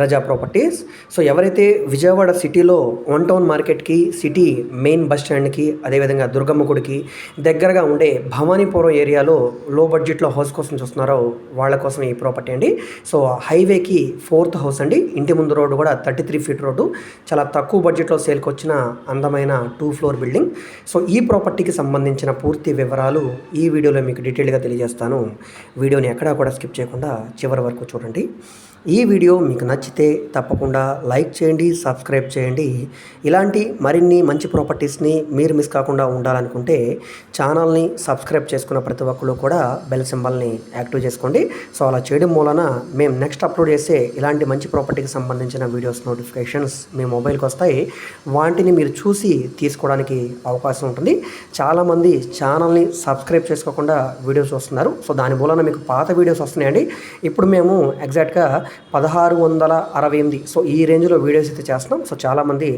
Raza properties. So ఎవరైతే విజయవాడ సిటీలో one town మార్కెట్కి సిటీ మెయిన్ బస్ స్టాండ్కి అదేవిధంగా దుర్గమ్మ గుడికి దగ్గరగా ఉండే భవానీపురం ఏరియాలో లో బడ్జెట్లో హౌస్ కోసం చూస్తున్నారో వాళ్ళ కోసం ఈ ప్రాపర్టీ అండి. సో హైవేకి ఫోర్త్ హౌస్ అండి. ఇంటి ముందు రోడ్డు కూడా థర్టీ త్రీ ఫీట్ రోడ్డు. చాలా తక్కువ బడ్జెట్లో సేల్కి వచ్చిన అందమైన టూ ఫ్లోర్ బిల్డింగ్. సో ఈ ప్రాపర్టీకి సంబంధించిన పూర్తి వివరాలు ఈ వీడియోలో మీకు డీటెయిల్గా తెలియజేస్తాను. వీడియోని ఎక్కడా కూడా స్కిప్ చేయకుండా చివరి వరకు చూడండి. ఈ వీడియో మీకు నచ్చితే తప్పకుండా లైక్ చేయండి సబ్స్క్రైబ్ చేయండి. ఇలాంటి మరిన్ని మంచి ప్రాపర్టీస్ని మీరు మిస్ కాకుండా ఉండాలనుకుంటే ఛానల్ని సబ్స్క్రైబ్ చేసుకున్న ప్రతి ఒక్కరు కూడా బెల్ సింబల్ని యాక్టివ్ చేసుకోండి. సో అలా చేయడం మూలన మేము నెక్స్ట్ అప్లోడ్ చేసే ఇలాంటి మంచి ప్రాపర్టీకి సంబంధించిన వీడియోస్ నోటిఫికేషన్స్ మీ మొబైల్కి వస్తాయి. వాటిని మీరు చూసి తీసుకోవడానికి అవకాశం ఉంటుంది. చాలామంది ఛానల్ని సబ్స్క్రైబ్ చేసుకోకుండా వీడియోస్ వస్తున్నారు సో దాని మూలన మీకు పాత వీడియోస్ వస్తున్నాయండి. ఇప్పుడు మేము ఎగ్జాక్ట్గా పదహారు వందల అరవై ఎనిమిది. సో ఈ రేంజ్లో వీడియోస్ అయితే చేస్తున్నాం. సో చాలామంది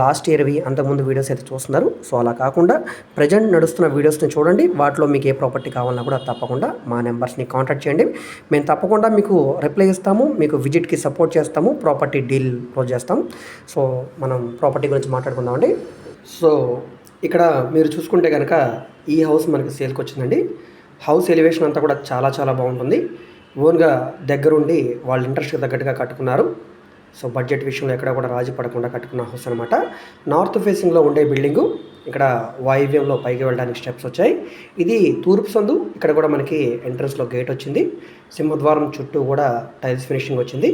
లాస్ట్ ఇయర్వి అంతకుముందు వీడియోస్ అయితే చూస్తున్నారు. సో అలా కాకుండా ప్రజెంట్ నడుస్తున్న వీడియోస్ని చూడండి. వాటిలో మీకు ఏ ప్రాపర్టీ కావాలన్నా కూడా తప్పకుండా మా నెంబర్స్ని కాంటాక్ట్ చేయండి. మేము తప్పకుండా మీకు రిప్లై ఇస్తాము. మీకు విజిట్కి సపోర్ట్ చేస్తాము. ప్రాపర్టీ డీల్ క్లోజ్ చేస్తాం సో మనం ప్రాపర్టీ గురించి మాట్లాడుకుందామండి. సో ఇక్కడ మీరు చూసుకుంటే కనుక ఈ హౌస్ మనకి సేల్కి వచ్చిందండి. హౌస్ ఎలివేషన్ అంతా కూడా చాలా చాలా బాగుంటుంది. ఓన్గా దగ్గరుండి వాళ్ళ ఇంట్రెస్ట్కి తగ్గట్టుగా కట్టుకున్నారు. సో బడ్జెట్ విషయంలో ఎక్కడ కూడా రాజీ పడకుండా కట్టుకున్న హౌస్ అనమాట నార్త్ ఫేసింగ్లో ఉండే బిల్డింగు ఇక్కడ వాయువ్యంలో పైకి వెళ్ళడానికి స్టెప్స్ వచ్చాయి. ఇది తూర్పు సందు ఇక్కడ కూడా మనకి ఎంట్రన్స్లో గేట్ వచ్చింది. సింహద్వారం చుట్టూ కూడా టైల్స్ ఫినిషింగ్ వచ్చింది.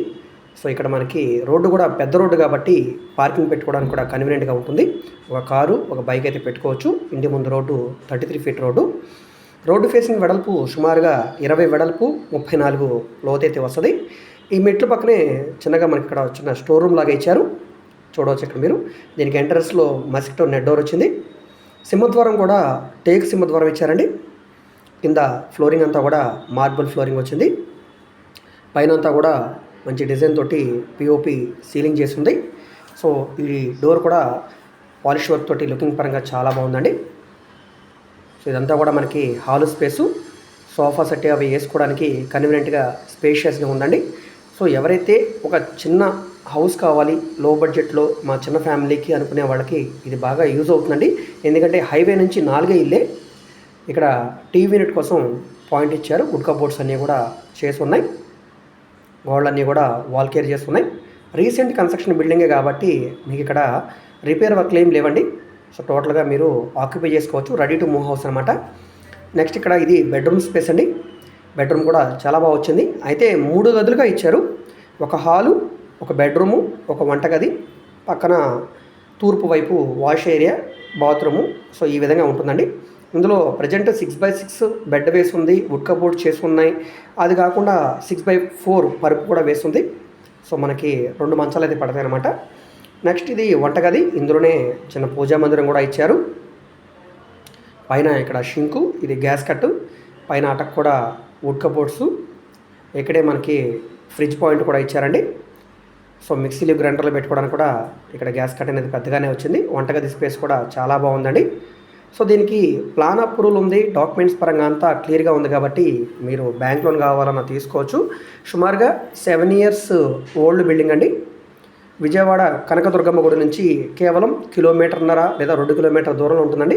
సో ఇక్కడ మనకి రోడ్డు కూడా పెద్ద రోడ్డు కాబట్టి పార్కింగ్ పెట్టుకోవడానికి కూడా కన్వీనియంట్గా ఉంటుంది. ఒక కారు ఒక బైక్ అయితే పెట్టుకోవచ్చు. ఇంటి ముందు road thirty three feet road. Road facing వెడల్పు సుమారుగా ఇరవై వెడల్పు ముప్పై నాలుగు లోతైతే వస్తుంది. ఈ మెట్ల పక్కనే చిన్నగా మనకి ఇక్కడ చిన్న స్టోర్ రూమ్ లాగా ఇచ్చారు. చూడవచ్చు ఇక్కడ మీరు. దీనికి ఎంట్రన్స్లో మస్కిటో నెట్ డోర్ వచ్చింది. సింహద్వారం కూడా టేక్ సింహద్వారం ఇచ్చారండి. కింద ఫ్లోరింగ్ అంతా కూడా మార్బుల్ ఫ్లోరింగ్ వచ్చింది. పైన అంతా కూడా మంచి డిజైన్ తోటి పిఓపి సీలింగ్ చేసి ఉంది సో ఈ డోర్ కూడా పాలిష్ వర్క్ తోటి లుకింగ్ పరంగా చాలా బాగుందండి. సో ఇదంతా కూడా మనకి హాల్ స్పేసు సోఫా సెట్ అవి వేసుకోవడానికి కన్వీనియంట్గా స్పేషియస్గా ఉందండి. సో ఎవరైతే ఒక చిన్న హౌస్ కావాలి లో బడ్జెట్లో మా చిన్న ఫ్యామిలీకి అనుకునే వాళ్ళకి ఇది బాగా యూజ్ అవుతుందండి. ఎందుకంటే హైవే నుంచి నాలుగే ఇల్లే. ఇక్కడ టీవీ యూనిట్ కోసం పాయింట్ ఇచ్చారు. వుడ్ కబోర్డ్స్ అన్నీ కూడా చేసి ఉన్నాయి గోడలన్నీ కూడా వాల్ కేర్ చేస్తున్నాయి. రీసెంట్ కన్స్ట్రక్షన్ బిల్డింగే కాబట్టి మీకు ఇక్కడ రిపేర్ వర్క్లు ఏం లేవండి. సో టోటల్గా మీరు ఆక్యుపై చేసుకోవచ్చు రెడీ టు మూవ్ హౌస్ అనమాట నెక్స్ట్ ఇక్కడ ఇది బెడ్రూమ్ స్పేస్ అండి. బెడ్రూమ్ కూడా చాలా బాగా వచ్చింది. అయితే మూడు గదులుగా ఇచ్చారు. ఒక హాలు ఒక బెడ్రూము ఒక వంటగది పక్కన తూర్పు వైపు వాష్ ఏరియా బాత్రూము. సో ఈ విధంగా ఉంటుందండి. ఇందులో present six by six bed వేసి ఉంది వుడ్ కబోర్డ్ చేసి ఉన్నాయి అది కాకుండా సిక్స్ బై ఫోర్ పరుపు కూడా వేసి ఉంది సో మనకి రెండు మంచాలు అయితే పడతాయి అన్నమాట నెక్స్ట్ ఇది వంటగది. ఇందులోనే చిన్న పూజా మందిరం కూడా ఇచ్చారు. పైన ఇక్కడ షింకు ఇది గ్యాస్ కట్టు. పైన అటక్ కూడా వుడ్ కబోర్డ్స్ ఇక్కడే మనకి ఫ్రిడ్జ్ పాయింట్ కూడా ఇచ్చారండి. సో మిక్సీలు గ్రైండర్లు పెట్టుకోవడానికి కూడా ఇక్కడ గ్యాస్ కట్ అనేది పెద్దగానే వచ్చింది. వంటగది స్పేస్ కూడా చాలా బాగుందండి. సో దీనికి ప్లాన్ అప్రూవల్ ఉంది. డాక్యుమెంట్స్ పరంగా అంతా క్లియర్గా ఉంది కాబట్టి మీరు బ్యాంక్ లోన్ కావాలన్నా తీసుకోవచ్చు. సుమారుగా సెవెన్ ఇయర్స్ ఓల్డ్ బిల్డింగ్ అండి. విజయవాడ కనకదుర్గమ్మ గుడి నుంచి కేవలం కిలోమీటర్న్నర లేదా రెండు కిలోమీటర్ దూరంలో ఉంటుందండి.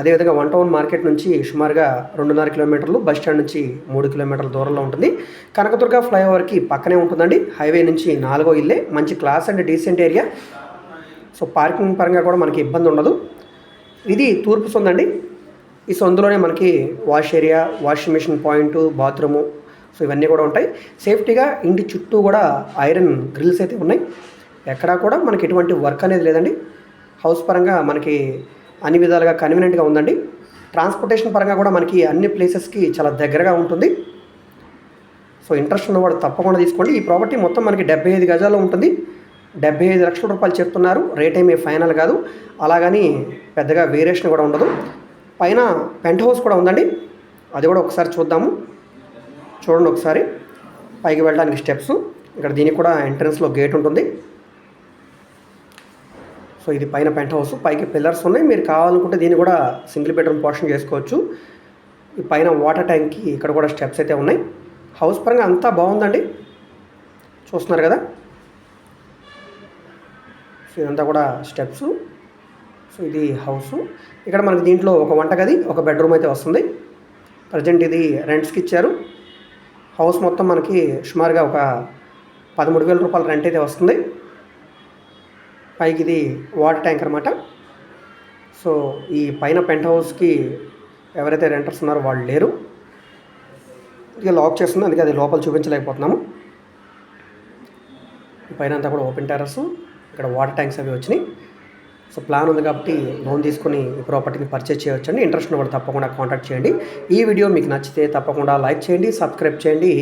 అదేవిధంగా వన్ టౌన్ మార్కెట్ నుంచి సుమారుగా రెండున్నర కిలోమీటర్లు బస్ స్టాండ్ నుంచి మూడు కిలోమీటర్ల దూరంలో ఉంటుంది. కనకదుర్గ ఫ్లైఓవర్కి పక్కనే ఉంటుందండి. హైవే నుంచి నాలుగో ఇల్లే. మంచి class and decent area. So parking పరంగా కూడా మనకి ఇబ్బంది ఉండదు. ఇది తూర్పు సొందండి ఈ సొందులోనే మనకి wash area washing machine point bathroom. So ఇవన్నీ కూడా ఉంటాయి. సేఫ్టీగా ఇంటి చుట్టూ కూడా ఐరన్ గ్రిల్స్ అయితే ఉన్నాయి. ఎక్కడా కూడా మనకి ఎటువంటి వర్క్ అనేది లేదండి. హౌస్ పరంగా మనకి అన్ని విధాలుగా కన్వీనియంట్గా ఉందండి. ట్రాన్స్పోర్టేషన్ పరంగా కూడా మనకి అన్ని ప్లేసెస్కి చాలా దగ్గరగా ఉంటుంది. సో ఇంట్రెస్ట్ ఉన్నవాడు తప్పకుండా తీసుకోండి. ఈ ప్రాపర్టీ మొత్తం మనకి డెబ్బై ఐదు గజాల్లో ఉంటుంది. డెబ్బై ఐదు లక్షల రూపాయలు చెప్తున్నారు. రేట్ ఏమీ ఫైనల్ కాదు. అలాగని పెద్దగా వేరియేషన్ కూడా ఉండదు. పైన పెంట్ హౌస్ కూడా ఉందండి. అది కూడా ఒకసారి చూద్దాము. చూడండి ఒకసారి. పైకి వెళ్ళడానికి స్టెప్స్ ఇక్కడ దీనికి కూడా ఎంట్రన్స్లో గేట్ ఉంటుంది. సో ఇది పైన పెంట్ హౌస్. పైకి పిల్లర్స్ ఉన్నాయి. మీరు కావాలనుకుంటే దీన్ని కూడా సింగిల్ బెడ్రూమ్ పోర్షన్ చేసుకోవచ్చు. ఈ పైన వాటర్ ట్యాంక్కి ఇక్కడ కూడా స్టెప్స్ అయితే ఉన్నాయి. హౌస్ పరంగా అంతా బాగుందండి. చూస్తున్నారు కదా? సో ఇదంతా కూడా స్టెప్స్. సో ఇది హౌస్. ఇక్కడ మనకి దీంట్లో ఒక వంటగది ఒక బెడ్రూమ్ అయితే వస్తుంది. ప్రజెంట్ ఇది రెంట్స్కి ఇచ్చారు. హౌస్ మొత్తం మనకి సుమారుగా ఒక పదమూడు వేల రూపాయల రెంట్ అయితే వస్తుంది. పైకి ఇది వాటర్ ట్యాంక్ అనమాట సో ఈ పైన పెంట్ హౌస్కి ఎవరైతే రెంటర్స్ ఉన్నారో వాళ్ళు లేరు. ఇక లాక్ చేస్తుంది అందుకే అది లోపల చూపించలేకపోతున్నాము. పైన అంతా కూడా ఓపెన్ టెరస్ ఇక్కడ వాటర్ ట్యాంక్స్ అవి వచ్చినాయి. సో ప్లాన్ ఉంది కాబట్టి లోన్ తీసుకొని ఈ ప్రాపర్టీని పర్చేజ్ చేయవచ్చండి ఇంట్రెస్ట్ ఉన్న వాళ్ళు తప్పకుండా కాంటాక్ట్ చేయండి. ఈ వీడియో మీకు నచ్చితే తప్పకుండా లైక్ చేయండి సబ్స్క్రైబ్ చేయండి.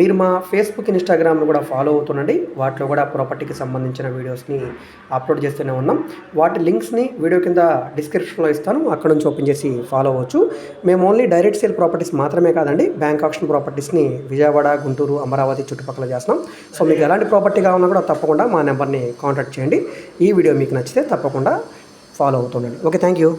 మీరు మా ఫేస్బుక్ ఇన్స్టాగ్రామ్ను కూడా ఫాలో అవుతుండండి. వాటిలో కూడా ప్రాపర్టీకి సంబంధించిన వీడియోస్ని అప్లోడ్ చేస్తూనే ఉన్నాం. వాటి లింక్స్ని వీడియో కింద డిస్క్రిప్షన్లో ఇస్తాను. అక్కడ నుంచి ఓపెన్ చేసి ఫాలో అవ్వచ్చు. మేము ఓన్లీ డైరెక్ట్ సేల్ ప్రాపర్టీస్ మాత్రమే కాదండి బ్యాంక్ ఆప్షన్ ప్రాపర్టీస్ని విజయవాడ గుంటూరు అమరావతి చుట్టుపక్కల చేస్తున్నాం. సో మీకు ఎలాంటి ప్రాపర్టీ కావాలన్నా కూడా తప్పకుండా మా నెంబర్ని కాంటాక్ట్ చేయండి. ఈ వీడియో మీకు నచ్చితే తప్పకుండా ఫాలో అవుతుండండి. Okay thank you.